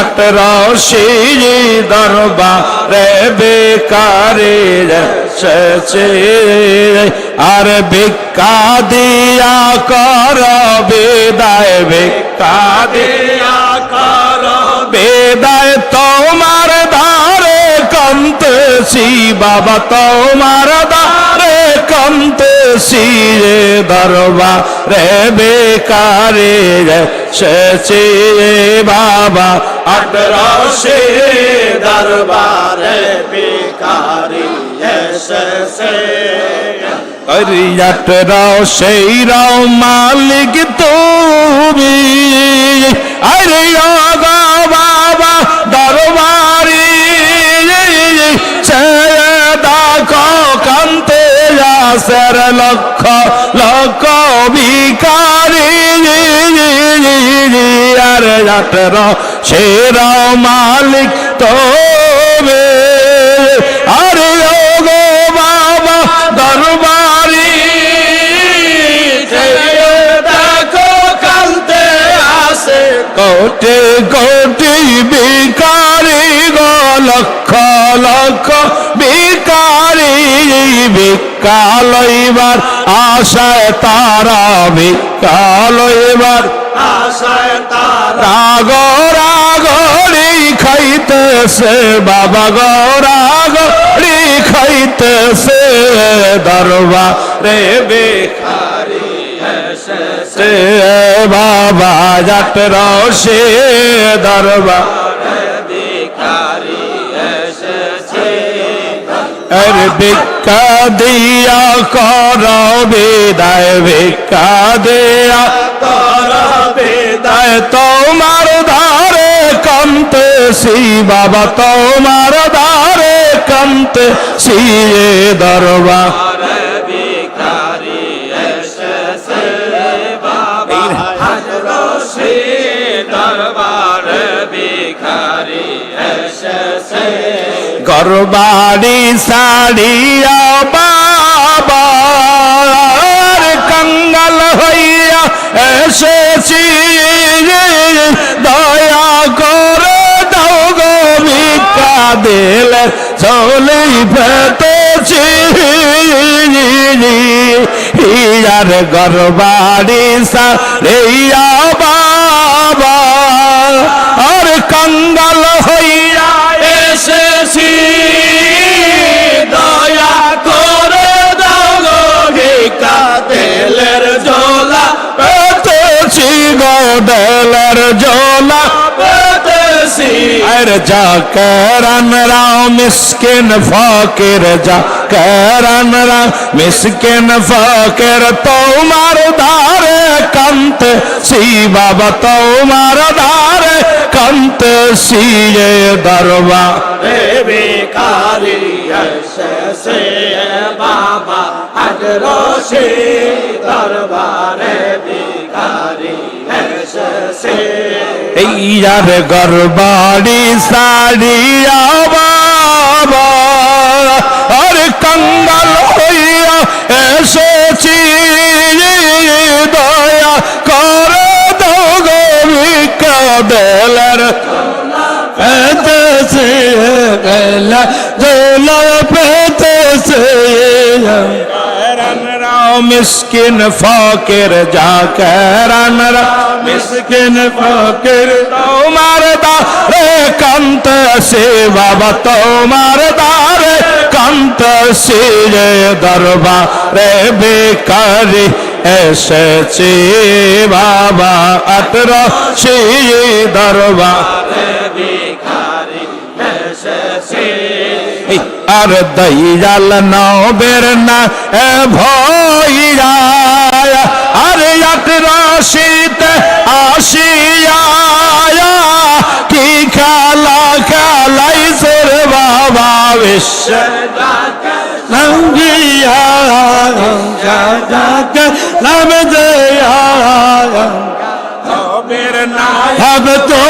আটরশি দরবারে বেকারে এসেছে। আর ভিক্ষা দিয়া কর বিদায়, ভিক্ষা দিয়া কর বেদায়। তোমার ধারে কমতেছি বাবা, তোমার ধারে কমতেছি রে দরবা রে বেকারে শেষে বাবা আটরশে দরবারে বেকারি এসেছে রাও সেই রাও মালিক তুমি আরে গো বাবা দরবারি ছেড়ে দেখো কান্তে আসের লক্ষ লক্ষ বিকারি আর রাতের সেরা মালিক তুমি আরে গো বাবা দরবারি কালতে আসে। কোটি কোটি বিকারি গো, লক্ষ লক্ষ বিকারি বিকালইবার আশায় তারা বিকালইবার আশায় তারা রাগ রাগরি খাইতেছে বাবা গো রাগরি খাইতেছে দরবা রে বেকারি এসেছে বাবা জাত রসে দরবা আর ভিক্ষা দিয়া কর, বিদায় ভিক্ষা দিয়া বিদায় তোমার ধারে কমতে সি বাবা তোমার ধারে কমতে সিয়ে দরবা। গরবাড়ি সাড়িয়া বাবার কঙ্গাল হইয়া এসেছি দয়া করে দাও গো ভিক্ষা দিলে চলেই ফেতেছি হিয়ার গরবাড়ি সাড়িয়া বাবা যা করান রাও মিসকিন ফকির যা করান রাও মিসকিন ফকির তোমার ধারে কান্ত সি বাবা তোমার ধারে কান্ত সিয়ে দরবা বেকারি এসেছে বাবা আজ রসে দরবারে বেকারি এসেছে ইয়ার গর্বাড়ি সাড়িয়া মিসকিন ফকির যা কেরান মিসকিন ফকির তোমার দারে কান্ত সে বাবা, তোমার দারে কান্ত সে দরবারে বেকারি এসেছে বাবা আটর সে দরবার আর দইয়াল নবের না, এ ভইয়া আর এক রশিত আসিয়া কি খেলা খেলাই সুর বাবা বিশ্ব লঙ্গিয়া নাম দেয়া নবের না। হব তো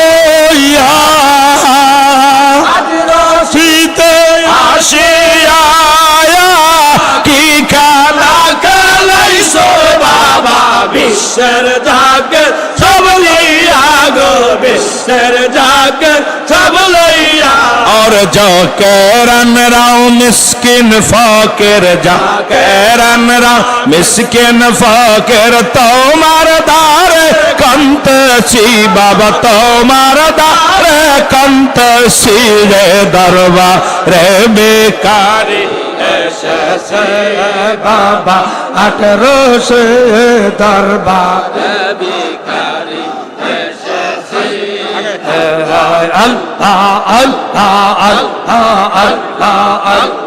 বিশ্বের জাগর সব লইয়া গো বিশ্বের জাগর সব লইয়া আর জাকেরান রাও মিসকিন ফাকির জাকেরান রাও মিসকিন ফাকির, তোমার দার কন্তসি বাবা, তোমার দার কন্তসি রে দরবার রে বেকারী। এসেছে বাবা আঠারোশো দরবার। আল্লাহ আল্লাহ আল্লাহ আল্লাহ আল্লাহ।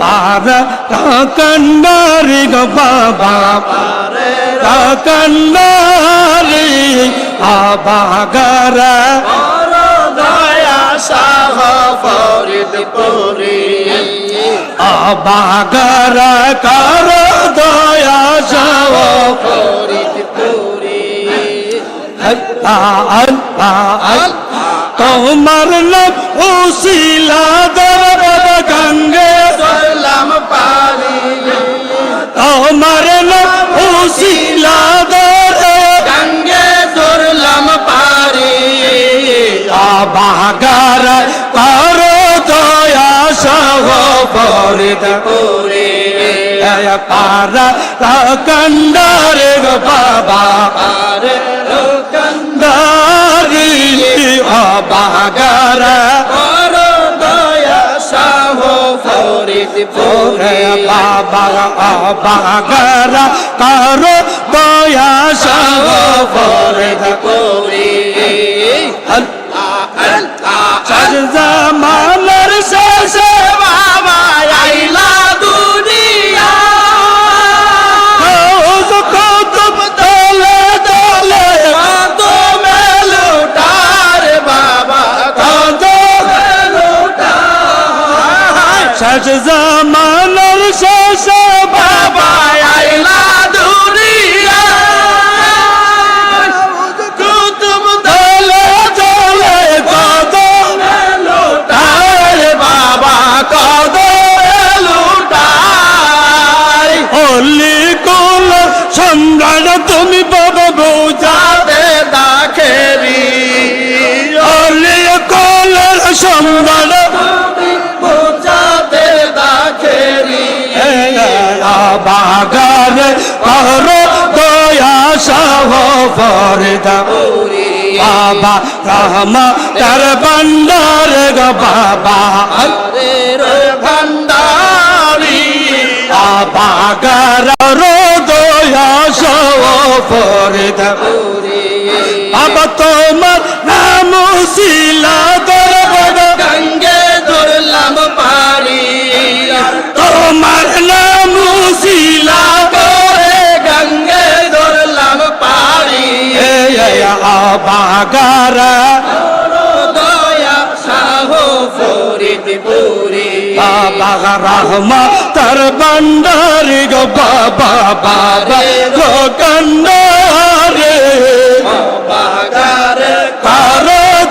পারা কান্নারি গো বাবা কান্নারি আবাগারা। সাহ ফরিদপুরি। আবাগারা কর দয়া সাহ ফরিদপুরি। আল্লাহ আল্লাহ আল্লাহ তোমার নাম উসিলা দরবার গঙ্গে। সালাম পারি তোমার নাম উসিলা দরে গঙ্গে দুর্লম পারি আবাগার ফরিদ পুরে পারা কন্ডারে গো বাবা। কন্ডারি আবাগার কর দয়া সহ ফরিদ পুরে বাবা আবাগার কর দয়া সহ ফরিদ পুরে শেষ জামানের শেষে বাবা আইলা দুনিয়া। কুতুব দলে দলে কত লুটার বাবা কত লুটার হলি কোল সম্রাট, তুমি বাগার কর দয়া, সহ, ফরদা। বাবা, রহমা, তার বন্দার গো বাবা। ভণ্ডারি বাগার দয়া, সহ, ফরদা। বাবা, তোমার নাম শিলা বাগারা। বাবা রহমা তার বন্ডারি গো বাবা বাবা গো কন্ডারে। বাগার কার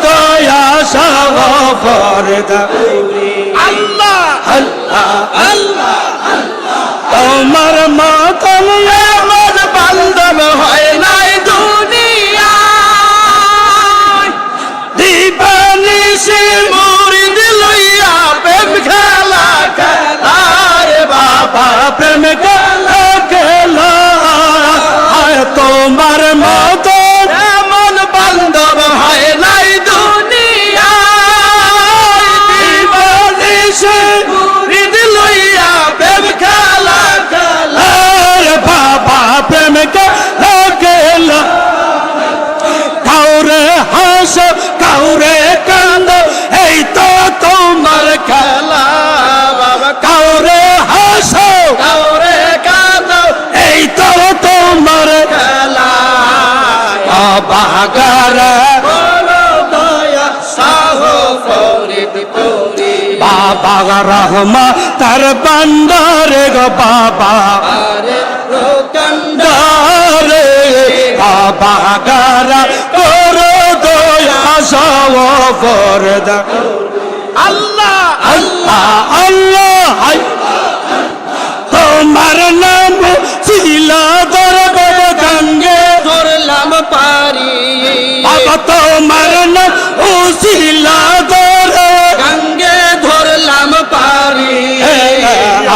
দয়া সাহ ফরিদপুরি। আল্লাহ আল্লাহ আল্লাহ। তোমার বাগার বাবা রহমা তার বান্দারে গো বাবা। কান্দারে বাবা গারা করো দয়া সব ফরদা। আল্লাহ আল্লাহ আল্লাহ। তোমার নাম তোমার ধরে গঙ্গে ধরলাম পারি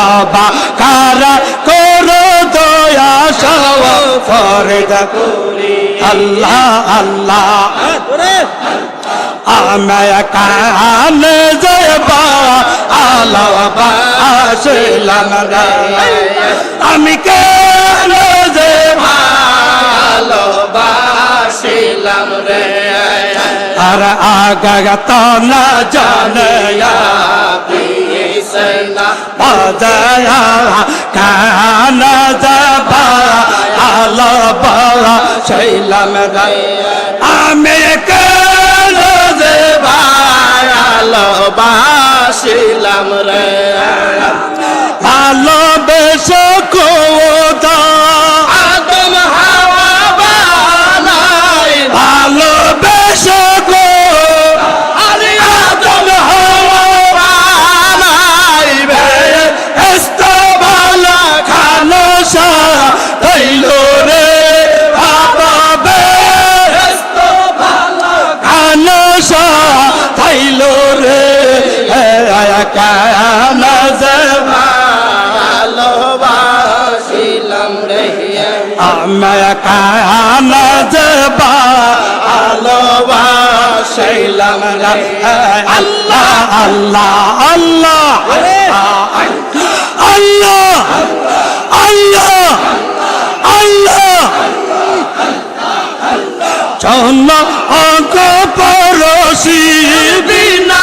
আবা কারা করো দয়া সব ফরদ। আল্লাহ আল্লাহ। আমি কান জবা আলাবা আসলাম রে আমি কেন যে ছিলাম রে। আর আগত না জানয়া বাজয়া কান যাবা আলো বালা ছিলাম রে। আমি কেন যে ভাই আলো বাসিলাম রে। কানা জবা ভালোবাসিলাম রে। আল্লাহ আল্লাহ আল্লাহ। আল্লাহ আল্লাহ আল্লাহ। চন্ন অঙ্ক পরশি বিনা।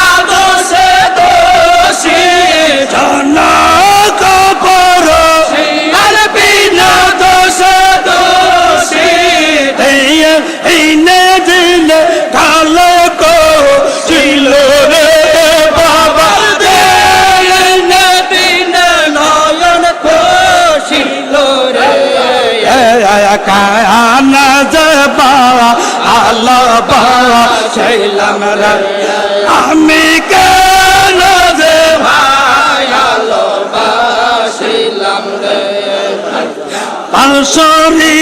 কানা যাবা আল্লাহ বাবা ছিলাম রে। আমি কেন যে ভালোবাসিলাম রে। পাশরি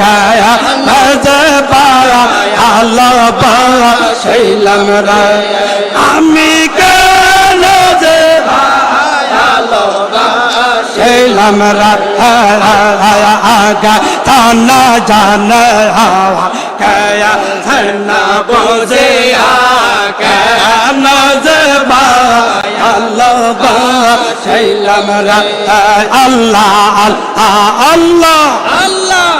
কায়া বাজে পায়া আলো পায়া শৈলাম রায় আমি কেন যে শৈলাম রায় আগা থানা জান হাওয়া, কায়া থানা বোঝে কায়া নজে আল্লাহ আল্লাহ আল্লাহ। আল্লাহ।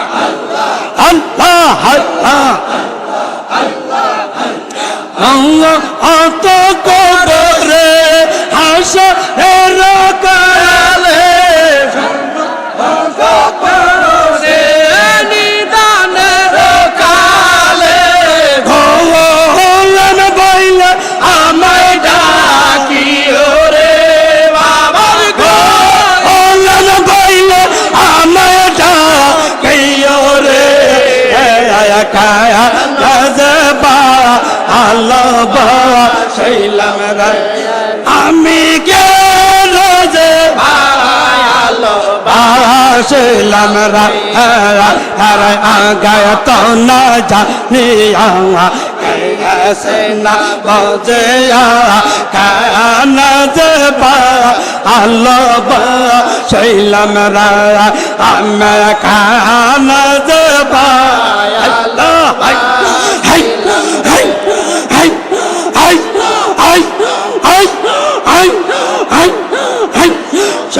আল্লাহ আল্লাহ আল্লাহ অত করে হাস কালে আল্লাহ বা সেইলাম রে আমি কে রোজে আসলাম রা আরে আগায় তো না জানি कैसे ना बजे कान जबा अल्लाह शैलम रा हम कान जबा अल्लाह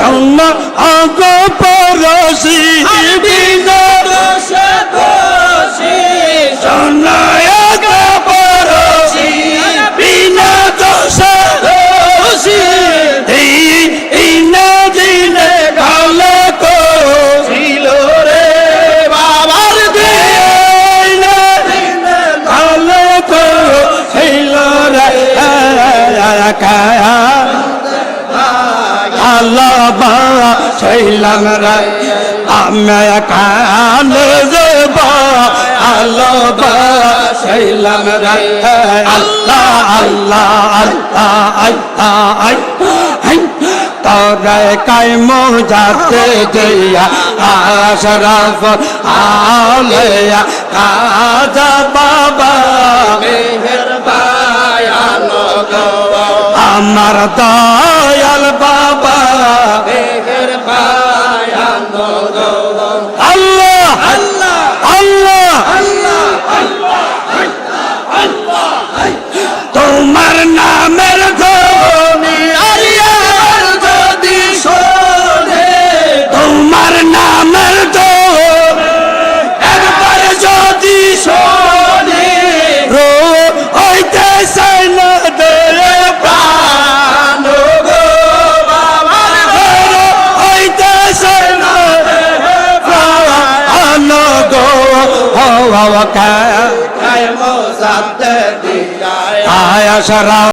inshallah রে আমি কানে দেব আল্লাহ ছিলাম রে। আল্লাহ আল্লাহ আল্লাহ আল্লাহ তোরে কাইম যাতে আশরাফ আলেয়া কাজা বাবা আমার দয়াল বাবা তোমার হওয়া কা কায় মোসাতে দিয়া সারা